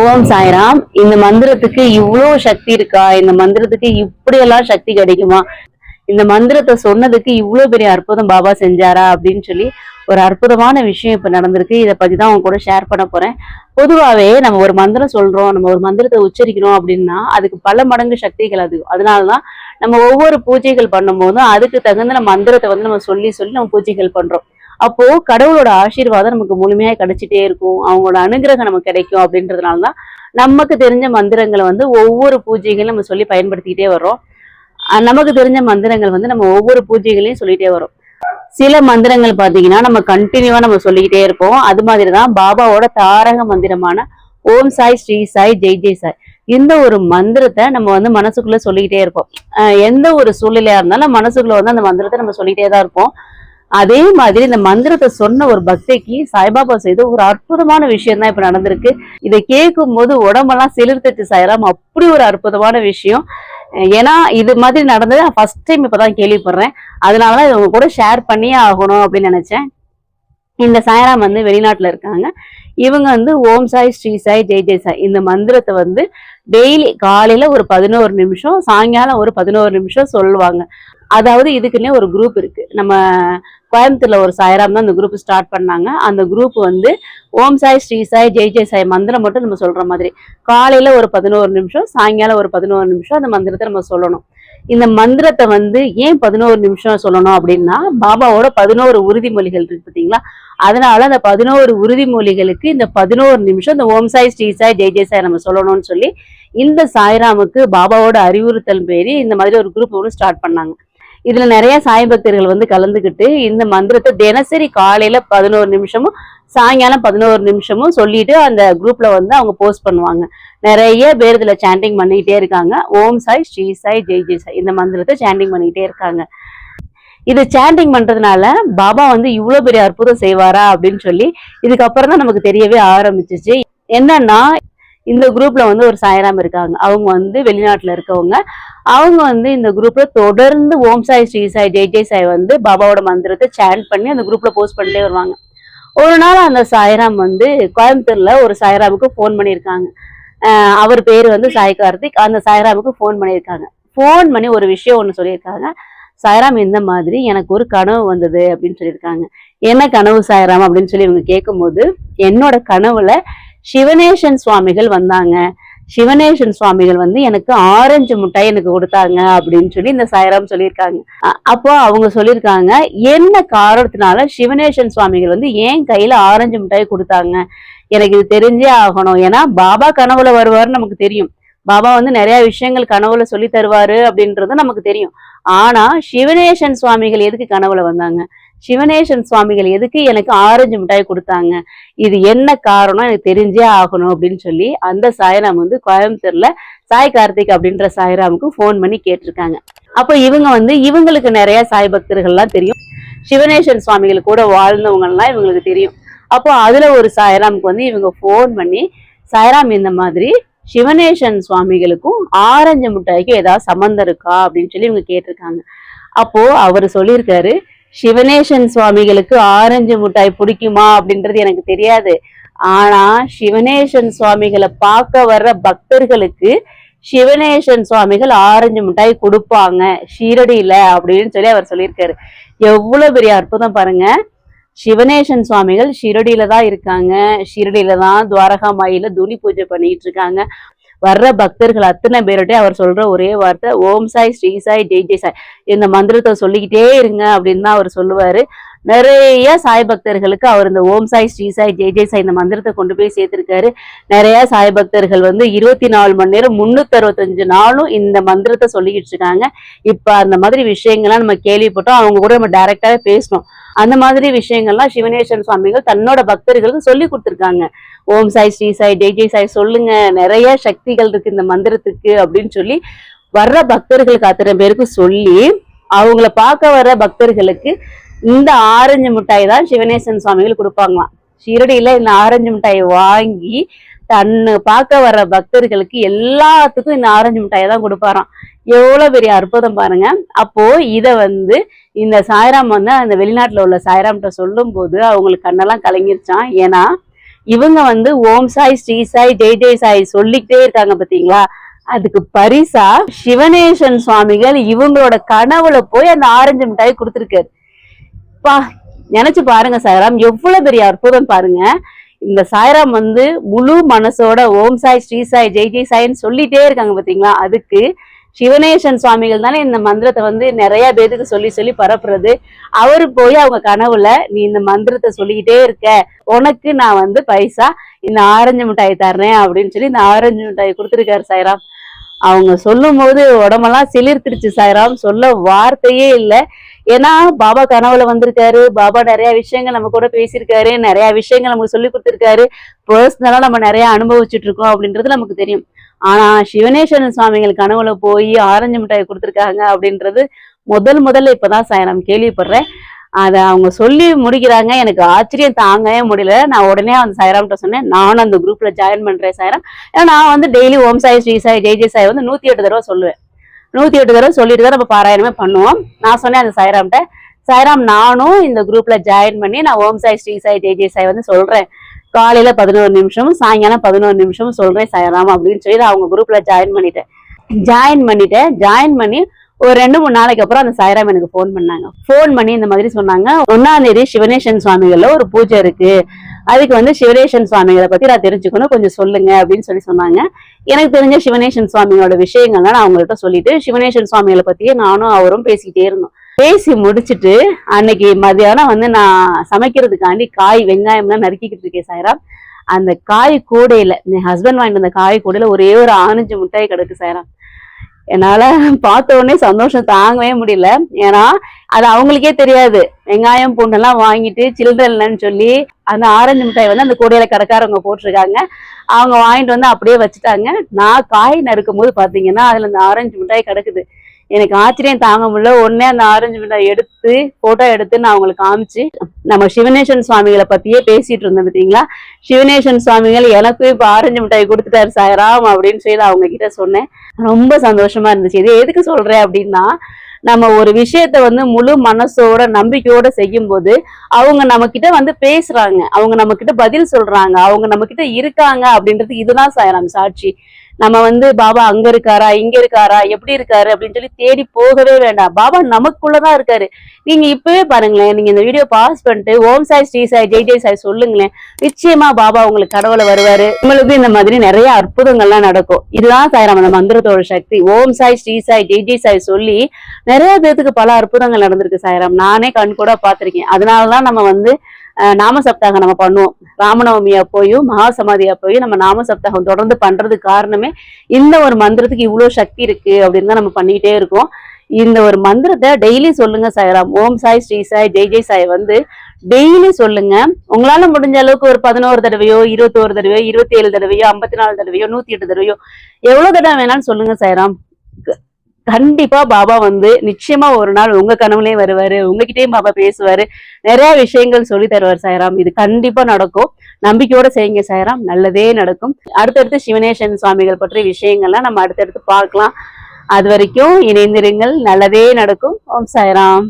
ஓம் சாய்ராம் இந்த மந்திரத்துக்கு இவ்வளோ சக்தி இருக்கா? இந்த மந்திரத்துக்கு இப்படியெல்லாம் சக்தி கிடைக்குமா? இந்த மந்திரத்தை சொன்னதுக்கு இவ்வளோ பெரிய அற்புதம் பாபா செஞ்சாரா? அப்படின்னு சொல்லி ஒரு அற்புதமான விஷயம் இப்ப நடந்திருக்கு. இதை பத்தி தான் உங்க கூட ஷேர் பண்ண போறேன். பொதுவாகவே நம்ம ஒரு மந்திரம் சொல்றோம் நம்ம ஒரு மந்திரத்தை உச்சரிக்கிறோம் அப்படின்னா அதுக்கு பல மடங்கு சக்திகள் அது. அதனால தான் நம்ம ஒவ்வொரு பூஜைகள் பண்ணும்போதும் அதுக்கு தகுந்த நம்ம மந்திரத்தை வந்து நம்ம சொல்லி சொல்லி நம்ம பூஜைகள் பண்ணுறோம் அப்போ கடவுளோட ஆசீர்வாதம் நமக்கு முழுமையா கிடைச்சிட்டே இருக்கும். அவங்களோட அனுகிரகம் நமக்கு கிடைக்கும் அப்படின்றதுனால தான் நமக்கு தெரிஞ்ச மந்திரங்களை வந்து ஒவ்வொரு பூஜைகளையும் நம்ம சொல்லி பயன்படுத்திக்கிட்டே வரோம் நமக்கு தெரிஞ்ச மந்திரங்கள் வந்து நம்ம ஒவ்வொரு பூஜைகளையும் சொல்லிட்டே வரோம் சில மந்திரங்கள் பாத்தீங்கன்னா நம்ம கண்டினியூவா நம்ம சொல்லிக்கிட்டே இருப்போம். அது மாதிரி தான் பாபாவோட தாரக மந்திரமான ஓம் சாய் ஸ்ரீ சாய் ஜெய் ஜெய் சாய். இந்த ஒரு மந்திரத்தை நம்ம வந்து மனசுக்குள்ள சொல்லிக்கிட்டே இருப்போம். எந்த ஒரு சூழ்நிலையா இருந்தாலும் மனசுக்குள்ள வந்து அந்த மந்திரத்தை நம்ம சொல்லிக்கிட்டே தான் இருப்போம். அதே மாதிரி இந்த மந்திரத்தை சொன்ன ஒரு பக்திக்கு சாய்பாபா செய்த ஒரு அற்புதமான விஷயம் தான் இப்ப நடந்திருக்கு. இதை கேட்கும் போது உடம்பெல்லாம் சிலிர்த்துச்சு சாயலாம் அப்படி ஒரு அற்புதமான விஷயம். ஏன்னா இது மாதிரி நடந்தது ஃபர்ஸ்ட் டைம் இப்பதான் கேள்விப்படுறேன். அதனாலதான் இவங்க உங்க கூட ஷேர் பண்ணியே ஆகணும் அப்படின்னு நினைச்சேன். இந்த சாயராம் வந்து வெளிநாட்டுல இருக்காங்க. இவங்க வந்து ஓம் சாய் ஸ்ரீ சாய் ஜெய் ஜெய் சாய். இந்த மந்திரத்தை வந்து டெய்லி காலையில ஒரு பதினோரு நிமிஷம் சாயங்காலம் ஒரு பதினோரு நிமிஷம் சொல்லுவாங்க. அதாவது இதுக்குன்னே ஒரு குரூப் இருக்கு. நம்ம கோயம்புத்தூர்ல ஒரு சாயராம் தான் அந்த குரூப் ஸ்டார்ட் பண்ணாங்க. அந்த குரூப் வந்து ஓம் சாய் ஸ்ரீ சாய் ஜெய் ஜெய் சாய் மந்திரம் மட்டும் நம்ம சொல்ற மாதிரி. காலையில ஒரு பதினோரு நிமிஷம் சாயங்காலம் ஒரு பதினோரு நிமிஷம் அந்த மந்திரத்தை நம்ம சொல்லணும். இந்த மந்திரத்தை வந்து ஏன் பதினோரு நிமிஷம் சொல்லணும் அப்படின்னா பாபாவோட பதினோரு உறுதிமொழிகள் இருக்கு பார்த்தீங்களா அதனால அந்த பதினோரு உறுதிமொழிகளுக்கு இந்த பதினோரு நிமிஷம் இந்த ஓம் சாய் ஸ்ரீ சாய் ஜெய் ஜெய் சாய் நம்ம சொல்லணும்னு சொல்லி இந்த சாய்ராமுக்கு பாபாவோட அறிவுறுத்தல் பேரி இந்த மாதிரி ஒரு குரூப் ஒன்று ஸ்டார்ட் பண்ணாங்க. இதுல நிறைய சாய் பக்தர்கள் வந்து கலந்துக்கிட்டு இந்த மந்திரத்தை தினசரி காலையில பதினோரு நிமிஷமும் சாயங்காலம் பதினோரு நிமிஷமும் சொல்லிட்டு அந்த குரூப்ல வந்து அவங்க போஸ்ட் பண்ணுவாங்க. நிறைய பேர் இதுல சாண்டிங் பண்ணிக்கிட்டே இருக்காங்க. ஓம் சாய் ஸ்ரீ சாய் ஜெய் ஜெய் சாய். இந்த மந்திரத்தை சாண்டிங் பண்ணிக்கிட்டே இருக்காங்க. இது சாண்டிங் பண்றதுனால பாபா வந்து இவ்வளவு பெரிய அற்புதம் செய்வாரா அப்படின்னு சொல்லி இதுக்கப்புறம் தான் நமக்கு தெரியவே ஆரம்பிச்சிச்சு. என்னன்னா இந்த குரூப்ல வந்து ஒரு சாயராம் இருக்காங்க. அவங்க வந்து வெளிநாட்டுல இருக்கவங்க. அவங்க வந்து இந்த குரூப்ல தொடர்ந்து ஓம் சாய் ஸ்ரீ சாய் ஜெய் ஜெய் சாய் வந்து பாபாவோட மந்திரத்தை சேன் பண்ணி அந்த குரூப்ல போஸ்ட் பண்ணிட்டே வருவாங்க. ஒரு நாள் அந்த சாய்ராம் வந்து கோயம்புத்தூர்ல ஒரு சாய்ராமுக்கு ஃபோன் பண்ணியிருக்காங்க. அவர் பேர் வந்து சாய் கார்த்திக். அந்த சாய்ராமுக்கு ஃபோன் பண்ணியிருக்காங்க. ஃபோன் பண்ணி ஒரு விஷயம் ஒன்று சொல்லியிருக்காங்க. சாய்ராம் இந்த மாதிரி எனக்கு ஒரு கனவு வந்தது அப்படின்னு சொல்லியிருக்காங்க. என்ன கனவு சாய்ராம்? அப்படின்னு சொல்லி இவங்க கேட்கும்போது என்னோட கனவுல சிவனேசன் சுவாமிகள் வந்தாங்க. சிவனேசன் சுவாமிகள் வந்து எனக்கு ஆரஞ்சு மிட்டாய் எனக்கு கொடுத்தாங்க அப்படின்னு சொல்லி இந்த சாய்ராம் சொல்லியிருக்காங்க. அப்போ அவங்க சொல்லியிருக்காங்க என்ன காரணத்தினால சிவனேசன் சுவாமிகள் வந்து ஏன் கையில ஆரஞ்சு மிட்டாய் கொடுத்தாங்க? எனக்கு இது தெரிஞ்சே ஆகணும். ஏன்னா பாபா கனவுல வருவாருன்னு நமக்கு தெரியும். பாபா வந்து நிறைய விஷயங்கள் கனவுல சொல்லி தருவாரு அப்படின்றது நமக்கு தெரியும். ஆனா சிவனேசன் சுவாமிகள் எதுக்கு கனவுல வந்தாங்க? சிவனேசன் சுவாமிகள் எதுக்கு எனக்கு ஆரஞ்சு மிட்டாய் கொடுத்தாங்க? இது என்ன காரணம்? எனக்கு தெரிஞ்சே ஆகணும் அப்படின்னு சொல்லி அந்த சாய்ராம் வந்து கோயம்புத்தூர்ல சாய் கார்த்திக் அப்படின்ற சாய்ராமுக்கு ஃபோன் பண்ணி கேட்டிருக்காங்க. அப்போ இவங்க வந்து இவங்களுக்கு நிறைய சாய் பக்தர்கள்லாம் தெரியும். சிவனேசன் சுவாமிகள் கூட வாழ்ந்தவங்கலாம் இவங்களுக்கு தெரியும். அப்போ அதுல ஒரு சாய்ராமுக்கு வந்து இவங்க ஃபோன் பண்ணி சாய்ராம் இந்த மாதிரி சிவனேசன் சுவாமிகளுக்கும் ஆரஞ்சு மிட்டாய்க்கும் ஏதாவது சம்மந்தம் இருக்கா? அப்படின்னு சொல்லி இவங்க கேட்டிருக்காங்க. அப்போ அவர் சொல்லியிருக்காரு சிவனேசன் சுவாமிகளுக்கு ஆரஞ்சு மிட்டாய் பிடிக்குமா அப்படின்றது எனக்கு தெரியாது. ஆனா சிவனேசன் சுவாமிகளை பார்க்க வர்ற பக்தர்களுக்கு சிவனேசன் சுவாமிகள் ஆரஞ்சு மிட்டாய் கொடுப்பாங்க. ஷீரடியில அப்படின்னு சொல்லி அவர் சொல்லியிருக்காரு. எவ்வளவு பெரிய அற்புதம் பாருங்க. சிவனேசன் சுவாமிகள் ஷிரடியில தான் இருக்காங்க. ஷிரடியில தான் துவாரகா மாயில துனி பூஜை பண்ணிட்டு இருக்காங்க. வர்ற பக்தர்கள் அத்தனை பேருடைய அவர் சொல்ற ஒரே வார்த்தை ஓம் சாய் ஸ்ரீ சாய் ஜெய் ஜெய் சாய். இந்த மந்திரத்தை சொல்லிக்கிட்டே இருங்க அப்படின்னு தான் அவர் சொல்லுவாரு. நிறைய சாய் பக்தர்களுக்கு அவர் இந்த ஓம் சாய் ஸ்ரீ சாய் ஜெய் ஜெய் சாய் இந்த மந்திரத்தை கொண்டு போய் சேர்த்திருக்காரு. நிறைய சாய் பக்தர்கள் வந்து இருபத்தி நாலு மணி நேரம் முன்னூத்தி அறுபத்தஞ்சு நாளும் இந்த மந்திரத்தை சொல்லிக்கிட்டு இருக்காங்க. இப்ப அந்த மாதிரி விஷயங்கள்லாம் நம்ம கேள்விப்பட்டோம். அவங்க கூட நம்ம டைரக்டாவே பேசணும். அந்த மாதிரி விஷயங்கள்லாம் சிவனேஸ்வரன் சுவாமிகள் தன்னோட பக்தர்களுக்கு சொல்லி கொடுத்துருக்காங்க. ஓம் சாய் ஸ்ரீ சாய் ஜெய் ஜெய் சாய் சொல்லுங்க. நிறைய சக்திகள் இருக்கு இந்த மந்திரத்துக்கு அப்படின்னு சொல்லி வர்ற பக்தர்களுக்கு அத்தனை பேருக்கு சொல்லி அவங்கள பார்க்க வர்ற பக்தர்களுக்கு இந்த ஆரஞ்சு மிட்டாய் தான் சிவனேசன் சுவாமிகள் கொடுப்பாங்களாம். ஷிரடியில இந்த ஆரஞ்சு மிட்டாய் வாங்கி தன்னு பார்க்க வர்ற பக்தர்களுக்கு எல்லாத்துக்கும் இந்த ஆரஞ்சு மிட்டாயை தான் கொடுப்பாராம். எவ்வளவு பெரிய அற்புதம் பாருங்க. அப்போ இதை வந்து இந்த சாய்ராம் வந்து அந்த வெளிநாட்டில் உள்ள சாய்ராம்கிட்ட சொல்லும் போது அவங்களுக்கு கண்ணெல்லாம் கலங்கிருச்சான் ஏன்னா இவங்க வந்து ஓம் சாய் ஸ்ரீ சாய் ஜெய் ஜெய் சாய் சொல்லிக்கிட்டே இருக்காங்க பாத்தீங்களா? அதுக்கு பரிசா சிவனேசன் சுவாமிகள் இவங்களோட கனவுல போய் அந்த ஆரஞ்சு மிட்டாய் கொடுத்துருக்காரு. பா நினைச்சு பாருங்க சாய்ராம் எவ்வளவு பெரிய அற்புதம் பாருங்க. இந்த சாய்ராம் வந்து முழு மனசோட ஓம் சாய் ஸ்ரீ சாய் ஜெய் ஜெய் சாய்ன்னு சொல்லிட்டே இருக்காங்க பாத்தீங்களா? அதுக்கு சிவனேசன் சுவாமிகள் தானே இந்த மந்திரத்தை வந்து நிறைய பேருக்கு சொல்லி சொல்லி பரப்புறது. அவரு போய் அவங்க கனவுல நீ இந்த மந்திரத்தை சொல்லிக்கிட்டே இருக்க. உனக்கு நான் வந்து பைசா இந்த ஆரஞ்சு மிட்டாய் தர்றேன் அப்படின்னு சொல்லி இந்த ஆரஞ்சு மிட்டாய் கொடுத்துருக்காரு சாய்ராம். அவங்க சொல்லும் போது உடம்பெல்லாம் சிலிர்த்துருச்சு சாய்ராம். சொல்ல வார்த்தையே இல்லை. ஏன்னா பாபா கனவுல வந்திருக்காரு. பாபா நிறைய விஷயங்கள் நம்ம கூட பேசியிருக்காரு. நிறைய விஷயங்கள் நமக்கு சொல்லி கொடுத்துருக்காரு. பர்சனலா நம்ம நிறைய அனுபவிச்சுட்டு இருக்கோம் அப்படின்றது நமக்கு தெரியும். ஆனா சிவனேஸ்வரன் சுவாமிகள் கனவுல போய் ஆரஞ்சு மிட்டாய் கொடுத்துருக்காங்க அப்படின்றது முதல் முதல்ல இப்பதான் சாயனம் கேள்விப்படுறேன். அதை அவங்க சொல்லி முடிக்கிறாங்க. எனக்கு ஆச்சரியம் தாங்கவே முடியல. நான் உடனே அந்த சாய்ராம்கிட்ட சொன்னேன் நானும் அந்த குரூப்ல ஜாயின் பண்றேன் சாய்ராம். ஏன்னா நான் வந்து டெய்லி ஓம் சாய் ஸ்ரீ சாய் ஜெய் ஜெய் சாய் வந்து நூத்தி எட்டு தடவை சொல்லுவேன். நூத்தி எட்டு தடவை சொல்லிட்டு தான் நம்ம பாராயணமே பண்ணுவோம். நான் சொன்னேன் அந்த சாய்ராம்கிட்ட சாய்ராம் நானும் இந்த குரூப்ல ஜாயின் பண்ணி நான் ஓம் சாய் ஸ்ரீ சாய் ஜெய் ஜெய் சாய் வந்து சொல்றேன். காலையில பதினோரு நிமிஷமும் சாயங்காலம் பதினோரு நிமிஷமும் சொல்றேன் சாய்ராம் அப்படின்னு சொல்லி நான் அவங்க குரூப்ல ஜாயின் பண்ணிட்டேன். ஜாயின் பண்ணிட்டேன். ஜாயின் பண்ணி ஒரு ரெண்டு மூணு நாளைக்கு அப்புறம் அந்த சாய்ராம் எனக்கு ஃபோன் பண்ணாங்க. ஃபோன் பண்ணி இந்த மாதிரி சொன்னாங்க ஒன்னாம் தேதி சிவனேசன் சுவாமிகள்ல ஒரு பூஜை இருக்கு. அதுக்கு வந்து சிவனேசன் சுவாமிகளை பத்தி நான் தெரிஞ்சுக்கணும். கொஞ்சம் சொல்லுங்க அப்படின்னு சொல்லி சொன்னாங்க. எனக்கு தெரிஞ்ச சிவனேசன் சுவாமியோட விஷயங்கள்லாம் நான் அவங்கள்ட்ட சொல்லிட்டு சிவனேசன் சுவாமிகளை பத்தியே நானும் அவரும் பேசிக்கிட்டே இருந்தோம். பேசி முடிச்சுட்டு அன்னைக்கு மதியானம் வந்து நான் சமைக்கிறதுக்காண்டி காய் வெங்காயம்லாம் நறுக்கிக்கிட்டு இருக்கேன் சாயராம். அந்த காய் கூடையில என் ஹஸ்பண்ட் வாங்கிட்டு வந்த காய் கூடையில ஒரே ஒரு ஆனஞ்சு முட்டாய் கிடக்கு சாயராம். என்னால் பார்த்த உடனே சந்தோஷம் தாங்கவே முடியல. ஏன்னா அது அவங்களுக்கே தெரியாது. வெங்காயம் பூண்டெல்லாம் வாங்கிட்டு சில்ட்ரன்லன்னு சொல்லி அந்த ஆரஞ்சு மிட்டாய் வந்து அந்த கூடையில கடைக்காரவங்க போட்டிருக்காங்க. அவங்க வாங்கிட்டு வந்து அப்படியே வச்சுட்டாங்க. நான் காய் நறுக்கும் போது பார்த்தீங்கன்னா அதில் அந்த ஆரஞ்சு மிட்டாய் கிடக்குது. எனக்கு ஆச்சரியம் தாங்க முடியல. உடனே அந்த ஆரஞ்சு மிட்டாய் எடுத்து போட்டோ எடுத்து நான் அவங்களுக்கு காமிச்சு நம்ம சிவனேஸ்வரன் சுவாமிகளை பத்தியே பேசிட்டு இருந்தோம் பாத்தீங்களா சிவனேசன் சுவாமிகள் எனக்கு இப்ப ஆரஞ்சு மிட்டாய் கொடுத்துட்டாரு சாயராம் அப்படின்னு சொல்லி அவங்க கிட்ட சொன்னேன். ரொம்ப சந்தோஷமா இருந்துச்சு. இது எதுக்கு சொல்றேன் அப்படின்னா நம்ம ஒரு விஷயத்த வந்து முழு மனசோட நம்பிக்கையோட செய்யும் போது அவங்க நம்ம கிட்ட வந்து பேசுறாங்க. அவங்க நம்ம கிட்ட பதில் சொல்றாங்க. அவங்க நம்ம கிட்ட இருக்காங்க அப்படின்றது இதுதான் சாயராம் சாட்சி. நம்ம வந்து பாபா அங்க இருக்காரா? இங்க இருக்காரா? எப்படி இருக்காரு? அப்படின்னு சொல்லி தேடி போகவே வேண்டாம். பாபா நமக்குள்ளதான் இருக்காரு. நீங்க இப்பவே பாருங்களேன் நீங்க இந்த வீடியோ பாஸ் பண்ணிட்டு ஓம் சாய் ஸ்ரீ சாய் ஜெய் ஜெய் சாய் சொல்லுங்களேன். நிச்சயமா பாபா உங்களுக்கு கடவுளை வருவாரு. உங்களுக்கு இந்த மாதிரி நிறைய அற்புதங்கள்லாம் நடக்கும். இதுதான் சாய் நம்ம மந்திரத்தோட சக்தி. ஓம் சாய் ஸ்ரீ சாய் ஜெய் ஜெய் சாய் சொல்லி நிறைய பேத்துக்கு பல அற்புதங்கள் நடந்திருக்கு சாய்ராம் நானே கண் கூட பார்த்திருக்கேன். அதனாலதான் நம்ம வந்து நாம சப்தாகம் நம்ம பண்ணுவோம். ராமநவமி அப்போயும் மகா சமாதி அப்போயும் நம்ம நாம சப்தாகம் தொடர்ந்து பண்றது காரணமே இந்த ஒரு மந்திரத்துக்கு இவ்வளவு சக்தி இருக்கு அப்படின்னு தான் நம்ம பண்ணிக்கிட்டே இருக்கோம். இந்த ஒரு மந்திரத்தை டெய்லி சொல்லுங்க சாய்ராம். ஓம் சாய் ஸ்ரீ சாய் ஜெய் ஜெய் சாய் வந்து டெய்லி சொல்லுங்க. உங்களால முடிஞ்ச அளவுக்கு ஒரு பதினோரு தடவையோ இருபத்தோரு தடவையோ இருபத்தி ஏழு தடவையோ ஐம்பத்தி நாலு தடவையோ நூத்தி எட்டு தடவையோ எவ்வளவு தடவை வேணாலும் சொல்லுங்க சாய்ராம். கண்டிப்பா பாபா வந்து நிச்சயமா ஒரு நாள் உங்க கனவுலயே வருவாரு உங்ககிட்டயும் பாபா பேசுவாரு. நிறைய விஷயங்கள் சொல்லி தருவார் சாயராம். இது கண்டிப்பா நடக்கும். நம்பிக்கையோட செய்யுங்க சாயராம். நல்லதே நடக்கும். அடுத்தடுத்து சிவனேசன் சுவாமிகள் பற்றிய விஷயங்கள்லாம் நம்ம அடுத்தடுத்து பார்க்கலாம். அது வரைக்கும் இணைந்திருங்கள். நல்லதே நடக்கும். ஓம் சாய்ராம்.